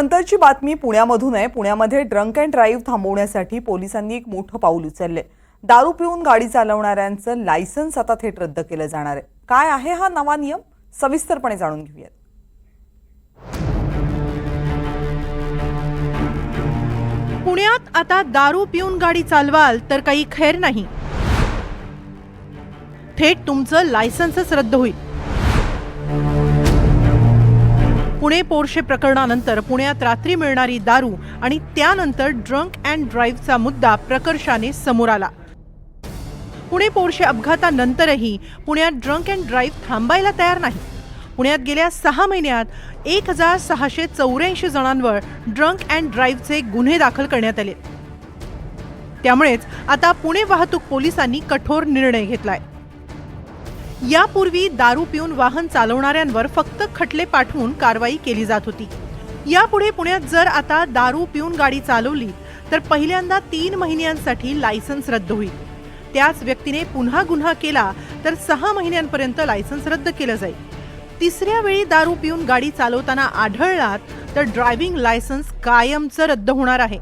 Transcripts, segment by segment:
नंतरची बातमी पुण्यामधून आहे. पुण्यामध्ये ड्रंक अँड ड्राईव्ह थांबवण्यासाठी पोलिसांनी एक मोठं पाऊल उचलले दारू पिऊन गाडी चालवणाऱ्यांचं लायसन्स आता थेट रद्द केलं जाणार आहे. काय आहे हा नवा नियम? सविस्तरपणे जाणून घेऊयात. पुण्यात आता दारू पिऊन गाडी चालवाल तर काही खैर नाही. थेट तुमचं लायसन्सच रद्द होईल. पुणे पोर्शे प्रकरणानंतर पुण्यात रात्री मिळणारी दारू आणि त्यानंतर ड्रंक अँड ड्राईव्हचा मुद्दा प्रकर्षाने समोर आला. पुणे पोर्शे अपघातानंतरही पुण्यात ड्रंक अँड ड्राईव्ह थांबायला तयार नाही. पुण्यात गेल्या सहा महिन्यात एक हजार सहाशे चौऱ्याऐंशी जणांवर ड्रंक अँड ड्राईव्हचे गुन्हे दाखल करण्यात आले. त्यामुळेच आता पुणे वाहतूक पोलिसांनी कठोर निर्णय घेतलाय. यापूर्वी दारू पिऊन वाहन चालवणाऱ्यांवर फक्त खटले पाठवून कारवाई केली जात होती. यापुढे पुण्यात जर आता दारू पिऊन गाडी चालवली तर पहिल्यांदा तीन महिन्यांसाठी लायसन्स रद्द होईल. त्याच व्यक्तीने पुन्हा गुन्हा केला तर सहा महिन्यांपर्यंत लायसन्स रद्द केलं जाईल. तिसऱ्या वेळी दारू पिऊन गाडी चालवताना आढळलात तर ड्रायव्हिंग लायसन्स कायमचं रद्द होणार आहे.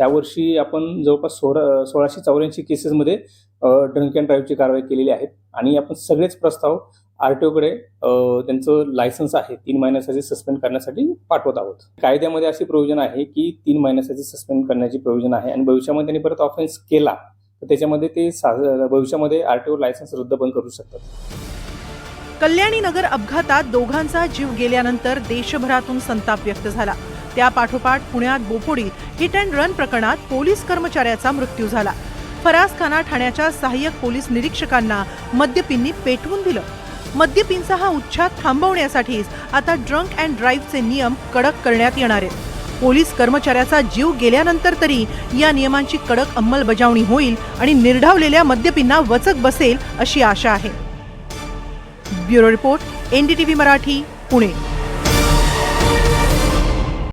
यावर्षी आपण जवळपास सोळा सोळाशे चौऱ्याऐंशी केसेसमध्ये ड्रंक अँड ड्राईव्हची कारवाई केलेली आहे. आणि आपण सगळेच प्रस्ताव आर टी ओकडे त्यांचं लायसन्स आहे तीन महिन्यासाठी सस्पेंड करण्यासाठी पाठवत आहोत. कायद्यामध्ये अशी प्रोव्हिजन आहे की तीन महिन्यासाठी सस्पेंड करण्याची प्रोव्हिजन आहे. आणि भविष्यामध्ये त्यांनी परत ऑफेन्स केला तर त्याच्यामध्ये ते भविष्यामध्ये आर टी ओ लायसन्स रद्द पण करू शकतात. कल्याणी नगर अपघातात दोघांचा जीव गेल्यानंतर देशभरातून संताप व्यक्त झाला. त्या पाठोपाठ पुण्यात बोपोडी हिट अँड रन प्रकरणात पोलीस कर्मचाऱ्याचा मृत्यू झाला. फरासखाना ठाण्याच्या सहाय्यक पोलीस निरीक्षकांना मद्यपींनी पेटवून दिलं. मद्यपींचा हा उच्छाद थांबवण्यासाठीच आता ड्रंक अँड ड्राईव्हचे नियम कडक करण्यात येणार आहेत. पोलीस कर्मचाऱ्याचा जीव गेल्यानंतर तरी या नियमांची कडक अंमलबजावणी होईल आणि निर्ढावलेल्या मद्यपींना वचक बसेल अशी आशा आहे. Bureau report NDTV Marathi Pune.